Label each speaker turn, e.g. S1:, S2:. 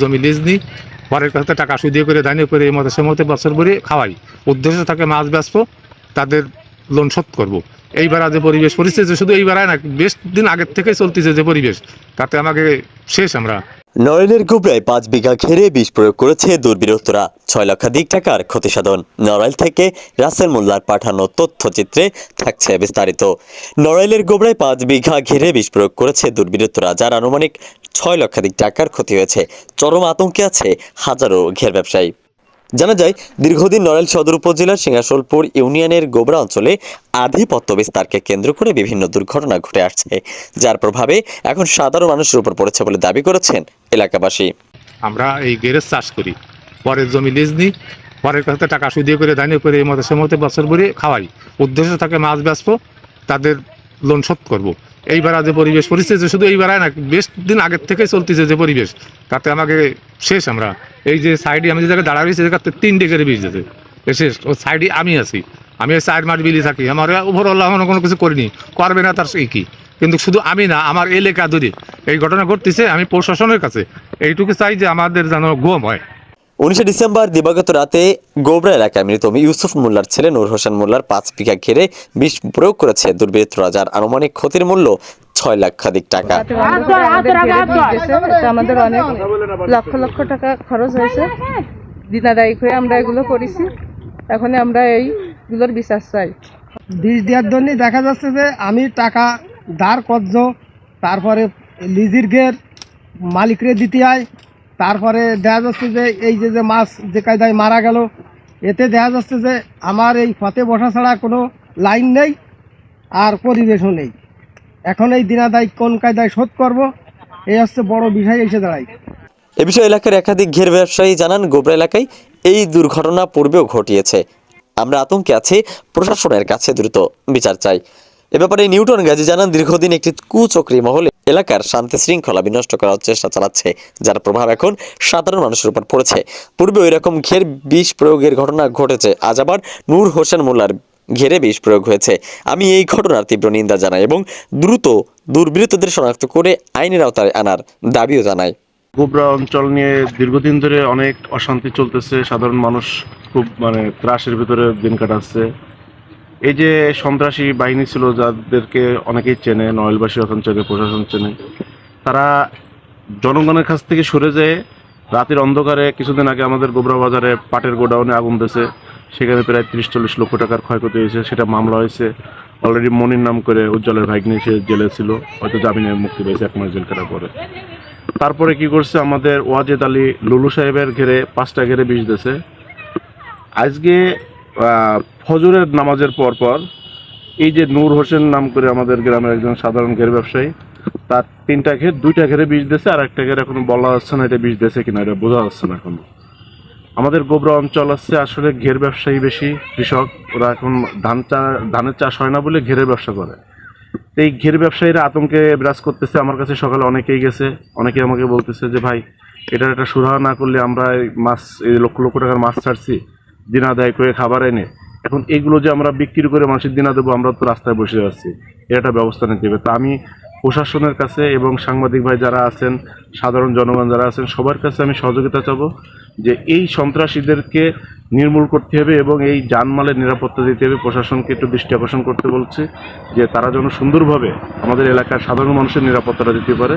S1: জমি লিজ নিই পরের কাছে টাকা সুদিয়ে করে, দানি করে, এই মতো সে মতো বছর ভরে খাওয়াই। উদ্দেশ্য থাকে মাছ বেচবো, তাদের লোন শোধ করব। এইবার যে পরিবেশ পরিস্থিতি শুধু এইবার না, বেশ দিন আগের থেকেই চলতেছে যে পরিবেশ। তাতে আমাকে শেষ আমরা।
S2: নড়াইলের গোবরায় পাঁচ বিঘা ঘেরে বিষ প্রয়োগ করেছে দুর্বৃত্তরা ছয় লক্ষাধিক টাকার ক্ষতিসাধন। নড়াইল থেকে রাসেল মোল্লার পাঠানো তথ্যচিত্রে থাকছে বিস্তারিত। নড়াইলের গোবরায় পাঁচ বিঘা ঘেরে বিষ প্রয়োগ করেছে দুর্বৃত্তরা যার আনুমানিক ছয় লক্ষাধিক টাকার ক্ষতি হয়েছে। চরম আতঙ্কে আছে হাজারো ঘের ব্যবসায়ী। জানা যায়, দীর্ঘদিন নড়াইল সদর উপজেলার সিংহাসোলপুর ইউনিয়নের গোবরা অঞ্চলে আধিপত্য বিস্তারকে কেন্দ্র করে বিভিন্ন দুর্ঘটনা ঘটে আসছে, যার প্রভাবে এখন সাধারণ মানুষের উপর পড়েছে বলে দাবি করেছেন এলাকাবাসী।
S1: আমরা এই গ্যারেজ চাষ করি। পরের জমি লিজ নিই, পরের কাছে টাকা সুদিয়ে করে দানি করে এই মতো, সে মতো বছর ভরে খাওয়াই। উদ্দেশ্য থাকে মাছ বেচবো, তাদের লোন শোধ করব। এইবার যে পরিবেশ পরিস্থিতি শুধু এইবার না, বেশ দিন আগের থেকেই চলতেছে যে পরিবেশ। তাতে আমাকে শেষ আমরা। এই যে সাইডে আমি যে জায়গায় দাঁড়া রয়েছি তিন ডেকের বীজ দিতে শেষ। ও সাইডে আমি আছি। আমি চার মাস বিলি থাকি। আমার ওভারঅল এখনও কোনো কিছু করিনি। করবে না তার সেই কি? কিন্তু শুধু আমি না, আমার এলাকা ধরে এই ঘটনা ঘটতেছে, আমি প্রশাসনের কাছে। এইটুকু চাই যে আমাদের যেন গম হয়।
S2: উনিশে ডিসেম্বর দিবাগত রাতে গোবরা এলাকায় মৃত ইউসুফ মোল্লার ছেলে নূর হোসেন মোল্লার পাঁচ বিঘা ঘিরে বিষ প্রয়োগ করেছে দুর্বৃত্তরা যার আনুমানিক ক্ষতির মূল্য ছয় লক্ষাধিক টাকা।
S3: আমাদের বিষ অনেক লক্ষ লক্ষ টাকা খরচ হয়েছে। দিনাদায়ী হয়ে আমরা এগুলো করেছি। এখন আমরা এইগুলোর বিশ্বাস চাই।
S4: বীজ দেওয়ার জন্য দেখা যাচ্ছে যে আমি টাকা ধার কর্য তারপরে লিজির গের মালিকরে দিতে হয় তারপরে দেখা যাচ্ছে যে এই যে যে মাছ, যে কায়দায় মারা গেল, এতে দেখা যাচ্ছে যে আমার এই ফতে বসা ছাড়া কোনো লাইন নেই আর পরিবেশও নেই। এখন এই দিনাদায় কোন কায়দায় শোধ করব, এই হচ্ছে বড় বিষয়, এসে দাঁড়ায়
S2: এ বিষয়ে এলাকার একাধিক ঘের ব্যবসায়ী জানান, গোবরা এলাকায় এই দুর্ঘটনা পূর্বেও ঘটিয়েছে। আমরা আতঙ্কে আছি, প্রশাসনের কাছে দ্রুত বিচার চাই। এ ব্যাপারে নিউটন গাজী জানান, দীর্ঘদিন একটি কুচক্রী মহলে এলাকার শান্তি শৃঙ্খলা বিনষ্ট করার চেষ্টা চালাচ্ছে, যার প্রভাব এখন সাধারণ মানুষের উপর পড়েছে। পূর্বে ওই রকম ঘের বিষ প্রয়োগের ঘটনা ঘটেছে, আজ আবার নূর হোসেন মোল্লার ঘেরে বিষ প্রয়োগ হয়েছে। আমি এই ঘটনার তীব্র নিন্দা জানাই এবং দ্রুত দুর্বৃত্তদের শনাক্ত করে আইনের আওতায় আনার দাবিও জানাই।
S5: গোবরা অঞ্চল নিয়ে দীর্ঘদিন ধরে অনেক অশান্তি চলতেছে, সাধারণ মানুষ খুব মানে ত্রাসের ভিতরে দিন কাটাচ্ছে। এই যে সন্ত্রাসী বাহিনী ছিল, যাদেরকে অনেকেই চেনে নয়েলবাসী এখন চেনে, প্রশাসন চেনে, তারা জনগণের কাছ থেকে সরে যেয়ে রাতের অন্ধকারে কিছুদিন আগে আমাদের গোবরা বাজারে পাটের গোডাউনে আগুন দিয়েছে। সেখানে প্রায় তিরিশ চল্লিশ লক্ষ টাকার ক্ষয়ক্ষতি হয়েছে, সেটা মামলা হয়েছে। অলরেডি মনির নাম করে উজ্জ্বলের ভাগ্নে, সে জেলে ছিল, হয়তো জামিনে মুক্তি পেয়েছে এক মাস জেল কাটার পরে। তারপরে কি করছে আমাদের ওয়াজেদ আলী লুলু সাহেবের ঘেরে পাঁচটা ঘেরে বিষ দিয়েছে। আজকে ফজরের নামাজের পর পর এই যে নূর হোসেন নাম করে আমাদের গ্রামের একজন সাধারণ ঘের ব্যবসায়ী, তার তিনটা ঘের, দুইটা ঘেরে বিষ দিয়েছে আর একটা ঘের এখনও বলা যাচ্ছে না এটা বিষ দিয়েছে কিনা, এটা বোঝা যাচ্ছে না এখনও। আমাদের গোবরা অঞ্চল আছে আসলে ঘের ব্যবসায়ী বেশি, কৃষক, ওরা এখন ধান চা, ধানের চাষ হয় না বলে ঘেরের ব্যবসা করে। এই ঘের ব্যবসায়ীরা আতঙ্কে বিরাজ করতেছে, আমার কাছে সকালে অনেকেই গেছে, অনেকে আমাকে বলতেছে যে, ভাই, এটার একটা সুরাহা না করলে আমরা মাছ, এই লক্ষ লক্ষ টাকার মাছ ছাড়ছি। দিন আদায় করে খাবার এনে। এখন এইগুলো যে আমরা বিক্রি করে মানুষের দিনা দেবো, আমরা তো রাস্তায় বসে যাচ্ছি একটা ব্যবস্থা নিতে হবে। তা আমি প্রশাসনের কাছে এবং সাংবাদিক ভাই যারা আছেন, সাধারণ জনগণ যারা আছেন, সবার কাছে আমি সহযোগিতা চাবো যে এই সন্ত্রাসীদেরকে নির্মূল করতে হবে এবং এই জানমালের নিরাপত্তা দিতে হবে। প্রশাসনকে একটু দৃষ্টি আকর্ষণ করতে বলছে যে তারা যেন সুন্দরভাবে আমাদের এলাকার সাধারণ মানুষের নিরাপত্তাটা দিতে পারে।